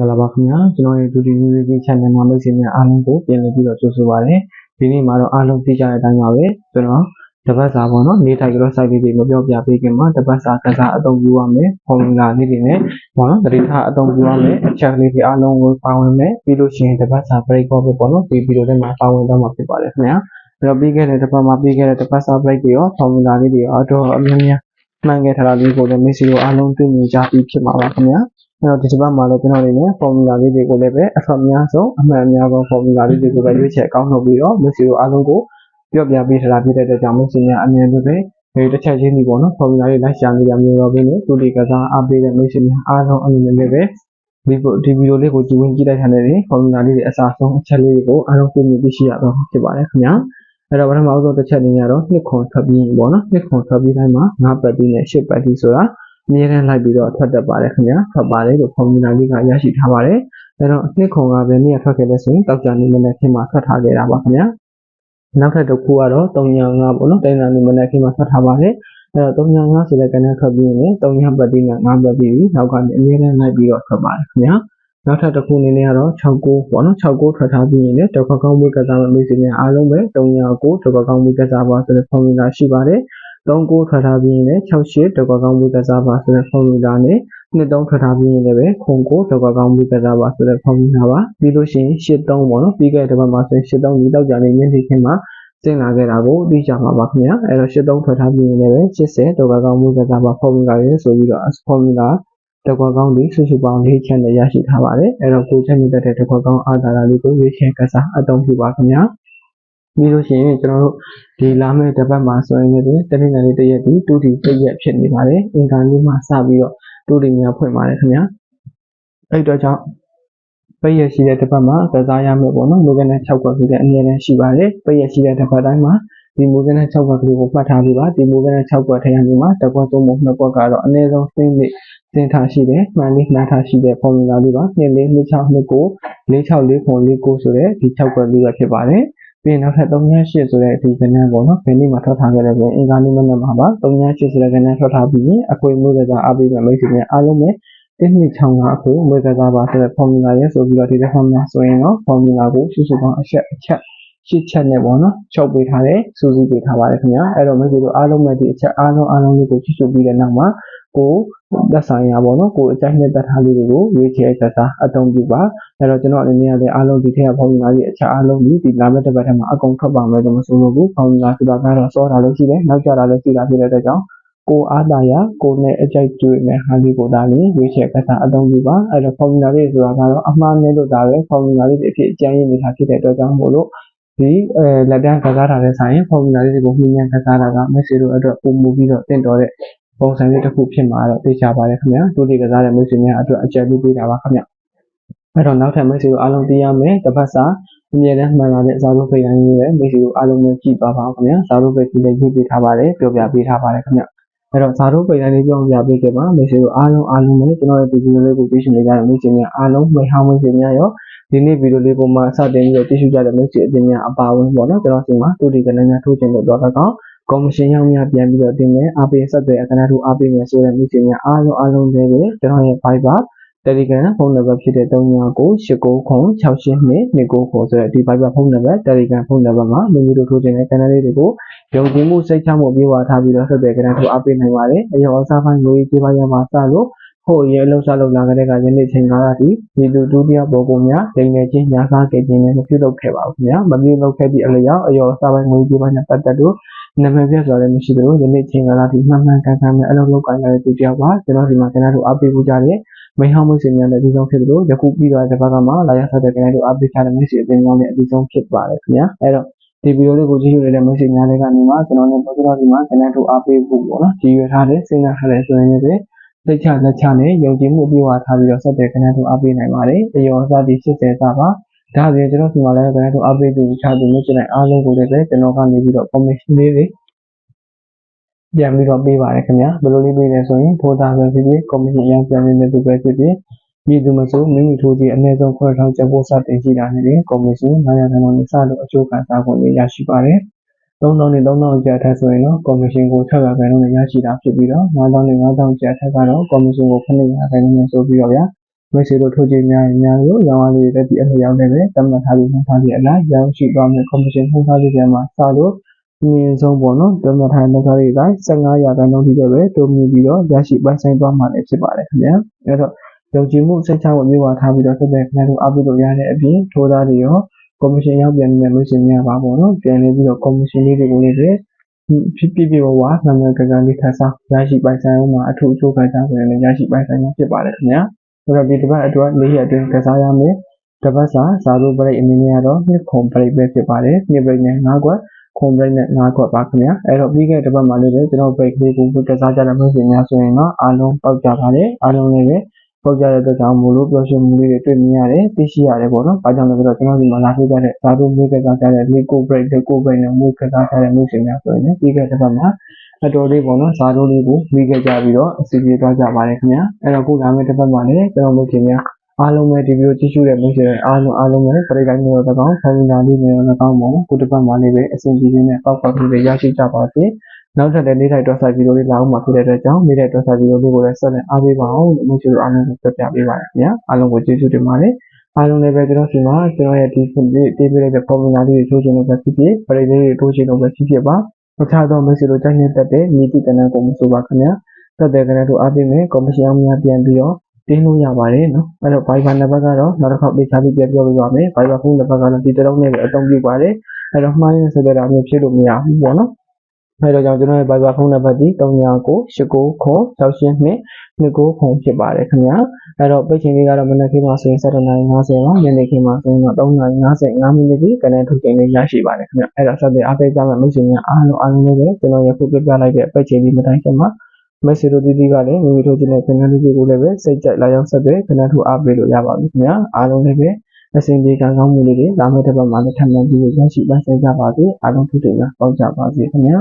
္ဂလာပါခင်ဗျာကျွန်တော်ရဲ့ Duty Music Channel မှာမိတ်ဆွေများအားလုံးကိုပြန်လည်ပြီးတော့ကြိုဆိုပါရစေဒီနေ့မှာတော့အားလုံးသိကြတဲ့အတိုင်းပါပဲကျွန်တော်တပတ်စာပေါ့နော်နေထိုင်ကြော site လေးတွေမပြောပြပေးခင်မှာတပတ်စာကစားအသုံးပြုရမယ် formula လေးတွေနဲ့ပေါ့နော်တတိထားအသုံးပြုရမယ်အချက်လေးတွေအားလုံးကိုပါဝင်မယ်ပြီးလို့ရှိရင်တပတ်စာ break ပေါ့ပေါ့နော်ဒီဗီဒီယိုထဲမှာပါဝင်တော့မှာဖြစ်ပါတယ်ခင်ဗျာအဲ့တော့ပြီးခဲ့တဲ့တပတ်မှာပြီးခဲ့တဲ့တပတ်စာ break တွေရော formula လေးတွေရောအတော့အများများမှန်ခဲ့ထားတာလေးကိုလည်းမိတ်ဆွေတို့အားလုံးသိမြင်ကြပြီးဖြစ်မှာပါခင်ဗျာ အဲ့တော့ဒီတစ်ပတ်မှာလည်းကျွန်တော်အနေနဲ့ formula လေးတွေကိုလည်းပဲအထက်အများဆုံးအမှန်အများဆုံး formula လေးတွေကိုပဲရွေးချယ်ကောက်နှုတ်ပြီးတော့မိတ်ဆွေတို့အားလုံးကိုပြောပြပေးထားတာဖြစ်တဲ့အတွက်ကြောင့်မိတ်ဆွေများအမြင်တွေပဲဒီတစ်ချက်ချင်းဒီပေါ့နော် formula လေးလိုက်ရှာနေကြမျိုးတော့ဘင်းနဲ့သူတွေကစားအားပေးတဲ့မိတ်ဆွေများအားလုံးအနေနဲ့လည်းပဲဒီဒီဗီဒီယိုလေးကိုကြည့်ဝင်ကြည့်လိုက်တဲ့နေ့ formula လေးတွေအစားဆုံးအချက်လေးတွေကိုအားလုံးသိမြင်သိရှိရတော့ဖြစ်ပါတယ်ခင်ဗျာအဲ့တော့ပထမဆုံးတစ်ချက်လေးကတော့နှစ်ခွန်ထွက်ပြီးပေါ့နော်နှစ်ခွန်ထွက်ပြီးတိုင်းမှာငါးပတ်တီးနဲ့ရှစ်ပတ်တီးဆိုတာ အမြဲတမ်းလိုက်ပြီးတော့ထွက်တတ်ပါတယ်ခင်ဗျာထွက်ပါတယ်လို့ formula လေးကရရှိထားပါတယ်အဲ့တော့နှစ်ခွန်ကဘယ်နည်းထွက်ခဲ့လဲဆိုရင်တောက်ကြနေမနေ့ခင်မှာထွက်ထားခဲ့တာပါခင်ဗျာနောက်ထပ်တစ်ခုကတော့305ပေါ့နော်တိုင်းနာနေမနေ့ခင်မှာထွက်ထားပါတယ်အဲ့တော့305ဆိုတဲ့ကဏ္ဍထွက်ပြီးရင်300ပတ်တိနဲ့9ပတ်ပြီးနောက်ကနေအမြဲတမ်းလိုက်ပြီးတော့ထွက်ပါတယ်ခင်ဗျာနောက်ထပ်တစ်ခုအနေနဲ့ကတော့69ပေါ့နော်69ထွက်ထားပြီးရင်လည်းတောက်ကောင်းဝိကစားမမေးစီများအားလုံးပဲ309တောက်ကောင်းဝိကစားပါဆိုတဲ့ formula ရှိပါတယ် 39ထွက်ထားပြီးရင်လည်း68တောက်ကောင်းဝိကစားပါဆိုတဲ့ formula နဲ့နှစ်သုံးထွက်ထားပြီးရင်လည်းပဲခုံကိုတောက်ကောင်းဝိကစားပါဆိုတဲ့ formula ပါပြီးလို့ရှိရင်83ပေါ့နော်ပြီးခဲ့တဲ့ဘက်မှာဆိုရင်83ဒီတောက်ကြနေမြင့်ထိခင်မှာကျင်းလာခဲ့တာကိုသိကြမှာပါခင်ဗျာအဲ့တော့83ထွက်ထားပြီးရင်လည်း80တောက်ကောင်းဝိကစားပါ formula ရယ်ဆိုပြီးတော့ formula တကွာကောင်းဒီစုစုပေါင်း၄ချက်နဲ့ရရှိထားပါတယ်အဲ့တော့ကိုချက်မြင့်တဲ့တကွာကောင်းအာသာရာလေးကိုရွေးချယ်ကစားအသုံးပြုပါခင်ဗျာ ပြီးလို့ရှိရင်ကျွန်တော်တို့ဒီလာမယ့်တစ်ပတ်မှာဆိုရင်လည်းတနင်္လာနေ့တရက်ဒီတူတီတရက်ဖြစ်နေပါတယ်အင်္ဂါနေ့မှာစပြီးတော့တူတီများဖွင့်ပါတယ်ခင်ဗျာအဲ့တော့ကြောင့်ပိတ်ရရှိတဲ့တစ်ပတ်မှာကစားရမယ်ပေါ့နော်မူကနဲ့6ကွက်ပြီးတဲ့အနည်းနဲ့ရှိပါတယ်ပိတ်ရရှိတဲ့တစ်ပတ်တိုင်းမှာဒီမူကနဲ့6ကွက်ကလေးကိုမှတ်ထားပြီးပါဒီမူကနဲ့6ကွက်ထဲကနေမှာတစ်ကွက်သုံးပုံနှစ်ကွက်ကတော့အနည်းဆုံးစင်းလေးစင်ထားရှိတယ်မှန်လေးနားထားရှိတဲ့ formula လေးပါ2 4 2 6 2 9 4 6 4 9 4 9ဆိုတဲ့ဒီ6ကွက်လေးပဲဖြစ်ပါတယ် ပြီးရင်နောက်ထပ်308ဆိုတဲ့ဒီကဏ္ဍပေါ့နော်ဘယ်နေ့မှထွက်ထားခဲ့လဲဆိုရင်အင်္ဂါနေ့မနက်မှာပါ308ဆိုတဲ့ကဏ္ဍထွက်ထားပြီးရင်အခွင့်အရေးကစားအပိမဲ့မိတ်ဆွေများအားလုံးပဲတစ်နှစ်ချောင်းကအခွင့်အရေးကစားပါဆိုတဲ့ formula ရဲ့ဆိုပြီးတော့ဒီတဲ့ formula ဆိုရင်တော့ formula ကိုစုစုပေါင်းအချက်အချက် ရှစ်ချက်နဲ့ပေါ့နော်ချုပ်ပေးထားတယ်စူးစီးပေးထားပါတယ်ခင်ဗျာအဲ့တော့မိတ်ဆွေတို့အားလုံးပဲဒီအချက်အားလုံးအားလုံးလေးကိုကြည့်ရှုပြီးတဲ့နောက်မှာကိုသက်ဆိုင်ရာပေါ့နော်ကိုအကြိုက်နဲ့တက်ထားလေးတွေကိုရွေးချယ်ကစားအသုံးပြုပါအဲ့တော့ကျွန်တော်အနေနဲ့လည်းအားလုံးဒီထက်က formula ကြီးအချက်အားလုံးဒီဒီလာမယ့်တစ်ပတ်ထဲမှာအကုန်ထွက်ပါမယ်လို့မဆိုလို့ဘူး formula ဆိုတာကတော့စောတာလည်းရှိတယ်နောက်ကျတာလည်းရှိတာဖြစ်တဲ့အတွက်ကြောင့်ကိုအားတာရကိုနဲ့အကြိုက်တွေ့မဲ့ဟာလေးကိုဒါလေးရွေးချယ်ကစားအသုံးပြုပါအဲ့တော့ formula လေးဆိုတာကတော့အမှားနဲ့လို့ဒါပဲ formula လေးအဖြစ်အကျဉ်းရင်းနေတာဖြစ်တဲ့အတွက်ကြောင့်မို့လို့ ဒီအဲလက်တန်းကစားတာတဲ့ဆိုင် formula လေးတွေကိုမှီညံကစားတာက message တို့အတွက်ပုံမူပြီးတော့တင့်တော်တဲ့ပုံစံလေးတစ်ခုဖြစ်မှာတော့သိချပါတယ်ခင်ဗျာတူတီကစားတဲ့မိတ်ဆွေများအတွက်အကြံပေးပေးတာပါခင်ဗျအဲ့တော့နောက်ထပ်မိတ်ဆွေတို့အားလုံးသိရမယ်တစ်ပတ်စာအမြဲတမ်းမှန်လာတဲ့ဇာတုဖိတ်တိုင်းရဲ့မိတ်ဆွေတို့အားလုံးပဲကြည့်ပါပါခင်ဗျာဇာတုဖိတ်ကြီးလည်းရေးပေးထားပါတယ်ပြောပြပေးထားပါတယ်ခင်ဗျ အဲ့တော့ဇာတုပိတ်တိုင်းလေးပြောပြပေးခဲ့ပါမိတ်ဆွေတို့အားလုံးအားလုံးပဲကျွန်တော်ရဲ့ဒီဗီဒီယိုလေးကိုကြည့်ရှုနေကြတဲ့မိတ်ဆွေများအားလုံးမိဟောင်းမိတ်ဆွေများရောဒီနေ့ဗီဒီယိုလေးကိုမှစတင်ပြီးတော့ကြည့်ရှုကြတဲ့မိတ်ဆွေအပြင်များအပါအဝင်ပေါ့နော်ကျွန်တော်စီမှာတူတီကနေများထိုးချင်လို့တော့တော့ကော်မရှင်ရောက်များပြန်ပြီးတော့တင်မယ်အားပေးဆက်သွယ်အခဏထူအားပေးမယ်ဆိုတဲ့မိတ်ဆွေများအားလုံးအားလုံးတွေပဲကျွန်တော်ရဲ့ Viber Telegram ဖုန်းနံပါတ်ဖြစ်တဲ့3998926829ဆိုတဲ့ဒီ Viber ဖုန်းနံပါတ် Telegram ဖုန်းနံပါတ်မှာလူမျိုးတို့ထိုးခြင်းတဲ့ channel လေးတွေကိုယုံကြည်မှုစိတ်ချမှုပြေဝထားပြီးတော့ဆက်သွယ်ကြတဲ့ထူအားပေးနိုင်ပါတယ်။အရောအစားပိုင်းငွေကြေးပိုင်းမှာစလို့ဖို့ရဲလှုပ်ရှားလုပ်လာကြတဲ့ကယနေ့ချိန်ကာလထိဒီလူဒုတိယပေါ်ကုန်များဒိန်နေချင်းညာစားကြခြင်းနဲ့မပြုလုပ်ခဲ့ပါဘူးခင်ဗျာမပြုလုပ်ခဲ့သည့်အလျောက်အရောအစားပိုင်းငွေကြေးပိုင်းနဲ့ပတ်သက်လို့နာမည်ပြစွာလည်းမရှိသလိုယနေ့ချိန်ကာလထိမှန်မှန်ကန်ကန်နဲ့အလုပ်လုပ်ကိုင်ရတဲ့သူတယောက်ပါကျွန်တော်ဒီမှာကျွန်တော်တို့အားပေးဖို့ကြတဲ့ မိဟောင်းမွေးစင်များလည်းအပြီးဆုံးဖြစ်သလိုယခုပြီးတော့တစ်ပတ်ကမှလာရောက်ဆက်တဲ့ကျွန်တော်တို့အားပေးချတဲ့မိတ်ဆွေအတင်းကြောင်းလည်းအပြီးဆုံးဖြစ်ပါတယ်ခင်ဗျာအဲ့တော့ဒီဗီဒီယိုလေးကိုကြည့်ရတဲ့မိတ်ဆွေများတွေကနေမှကျွန်တော်တို့ကျွန်တော်ဒီမှာကျွန်တော်တို့အားပေးဖို့ပေါ့နော်ကြည့်ရထားတဲ့စဉ်းစားထားတဲ့ဆိုရင်လည်းလက်ချလက်ချနဲ့ယုံကြည်မှုပြေဝထားပြီးတော့ဆက်တဲ့ကျွန်တော်တို့အားပေးနိုင်ပါတယ်အယောအစားဒီ80စာပါဒါပြင်ကျွန်တော်ဒီမှာလည်းကျွန်တော်တို့အားပေးပြီးချပြီးလို့ကျွန်တော်အားလုံးကိုလည်းကျွန်တော်ကနေပြီးတော့ commission လေးတွေ ပြန်ပြီးတော့ပေးပါတယ်ခင်ဗျာဘယ်လိုလေးပေးလဲဆိုရင်ထိုးသားပဲဖြစ်ဖြစ် commission အရင်ပြန်နေတဲ့သူပဲဖြစ်ဖြစ်ပြည်သူမဆိုမိမိထိုးကြီးအနည်းဆုံး9000ကျပ်ပို့စတင်ရှိတာနဲ့ commission 900ခန်းနဲ့စလို့အကျိုးခံစားခွင့်ရရှိပါတယ်3000နဲ့3000ကျပ်ထက်ဆိုရင်တော့ commission ကို600ခန်းနဲ့ရရှိတာဖြစ်ပြီးတော့9000နဲ့9000ကျပ်ထက်ကတော့ commission ကို900ခန်းနဲ့ဆိုပြီးတော့ဗျာမိတ်ဆွေတို့ထိုးကြည့်များရင်များလို့ရောင်းအားလေးတွေလည်းဒီအလျောက်လည်းပဲတတ်မှတ်ထားပြီးမှထားပြီးအလားရောင်းရှိသွားမယ် commission ထုံးထားပြီးပြန်မှာစလို့အ မြင့်ဆုံးပေါ့နော်တတ်မှတ်ထားတဲ့ကားလေးတိုင်း15ရာခိုင်နှုန်းထိတော့ပဲတိုးမြင့်ပြီးတော့ရရှိပိုင်ဆိုင်သွားမှာလည်းဖြစ်ပါတယ်ခင်ဗျာအဲ့တော့ယုံကြည်မှုစိတ်ချမှုမျိုးပါထားပြီးတော့ဆက်တဲ့ခင်ဗျားတို့အားပေးလို့ရတဲ့အပြင်ထိုးသားတွေရော commission ရောက်ပြန်နေတဲ့မိတ်ဆွေများပါပေါ့နော်ပြန်နေပြီးတော့ commission လေးတွေကိုလည်းပဲဖြစ်ဖြစ်ပြဝဝနာမည်ကကန်လေးထပ်ဆောင်ရရှိပိုင်ဆိုင်အောင်မှာအထူးအကျိုးခံစားဝင်လည်းရရှိပိုင်ဆိုင်မှာဖြစ်ပါတယ်ခင်ဗျာဆိုတော့ဒီတစ်ပတ်အတွက်၄ရက်အတွင်းကစားရမယ်တစ်ပတ်စာဇာတို့ပရိတ်အနေနဲ့ကတော့နှစ်ခုပရိတ်ပဲဖြစ်ပါတယ်နှစ်ပရိတ်နဲ့၅ခွက် ခုံပရိတ်နဲ့၅ခွက်ပါခင်ဗျာအဲ့တော့ပြီးခဲ့တဲ့တစ်ပတ်မှာလည်းပဲကျွန်တော်ပရိတ်ကလေးကိုကစားကြတဲ့မျိုးစုံများဆိုရင်တော့အားလုံးပေါက်ကြပါတယ်အားလုံးလည်းပဲပေါက်ကြတဲ့အတွက်ကြောင့်မို့လို့ပြောရှင်မှုလေးတွေတွေ့မြင်ရတယ်သိရှိရတယ်ပေါ့နော်။ဘာကြောင့်လဲဆိုတော့ကျွန်တော်ဒီမှာလာတွေ့ကြတဲ့ဇာတုမျိုးကစားကြတဲ့ Lico Break နဲ့ Co Break နဲ့မျိုးကစားကြတဲ့မျိုးစင်များဆိုရင်လည်းပြီးခဲ့တဲ့ဘက်မှာအတော်လေးပေါ့နော်ဇာတုလေးကိုပြီးခဲ့ကြပြီးတော့အစီအပြေသွားကြပါတယ်ခင်ဗျာ။အဲ့တော့ခုလာမယ့်တစ်ပတ်မှာလည်းကျွန်တော်မျိုးစင်များ အားလုံးပဲဒီဗီဒီယိုကြည့်ရှုတဲ့မျိုးစင်တွေအားလုံးအားလုံးပဲပရိသတ်မျိုးတော့ကောင်းဖောင်နာလေးမျိုးတော့ကောင်းပေါ့ခုတစ်ပတ်မှာလည်းပဲအစီအပြေနဲ့ပေါက်ပေါက်လေးတွေရရှိကြပါစေ။နောက်ထပ်လည်းနေ့တိုင်းတွက်ဆိုင်ဗီဒီယိုလေးလာအောင်မှာဖြစ်တဲ့အတွက်ကြောင့်နေ့တိုင်းတွက်ဆိုင်ဗီဒီယိုလေးကိုလည်းဆက်လက်အားပေးပါအောင်လို့မျိုးစင်တို့အားလုံးကိုပြပြပေးပါရခင်ဗျာအားလုံးကိုကျေးဇူးတင်ပါတယ်အားလုံးလည်းပဲကျွန်တော်ဒီမှာကျွန်တော်ရဲ့ဒီခုလေးတေးပေးလိုက်တဲ့ formula လေးတွေထိုးချင်လို့ပဲဖြစ်ဖြစ်ပရိလေးတွေထိုးချင်လို့ပဲဖြစ်ဖြစ်ပါအခြားသောမျိုးစင်တို့ကြိုက်နေတဲ့တဲ့မြေတိတနန်းကိုမဆိုပါခင်ဗျာတက်တဲ့ကလေးတို့အားပေးမယ်ကော်မရှင်အောင်များပြန်ပြီးတော့ တင်းလို့ရပါတယ်နော်အဲ့တော့ Viber နံပါတ်ကတော့နောက်တစ်ခေါက်ပေးချပြီးပြပြောပြပါမယ် Viber ဖုန်းနံပါတ်ကတော့ဒီတစ်လုံးနဲ့ပဲအသုံးပြုပါတယ်အဲ့တော့မှားရင်းဆက်တဲ့တာမျိုးဖြစ်လို့မရဘူးပေါ့နော်အဲ့တော့ကြောင့်ကျွန်တော်ရဲ့ Viber ဖုန်းနံပါတ်ဒီ399669 682 29ခုဖြစ်ပါတယ်ခင်ဗျာအဲ့တော့ပိတ်ချိန်လေးကတော့မနက်ခင်းမှာဆိုရင်7:50ပါညနေခင်းမှာဆိုရင်တော့3:55မိနစ်ကြီးကနေထုတ်ချိန်လေးရရှိပါတယ်ခင်ဗျာအဲ့တော့ဆက်တဲ့အားပေးကြမဲ့မိတ်ဆွေများအားလုံးအားလုံးလေးပဲကျွန်တော်ရခုပြပြလိုက်တဲ့ပိတ်ချိန်လေးမတိုင်းခင်မှာ မက်ဆေ့တီတီကလည်းမိမိတို့ချင်းတဲ့ခဏလေးတွေကိုလည်းပဲစိတ်ကြိုက်လာရောက်ဆက်တဲ့ခဏထူအားပေးလို့ရပါပြီခင်ဗျာအားလုံးလေးပဲအစဉ်ပြေကံကောင်းမှုလေးတွေလာမယ့်တစ်ပတ်မှာလည်းထပ်မံပြီးရရှိပါစေကြပါစေအားလုံးထူးထူးများပေါင်းကြပါစေခင်ဗျာ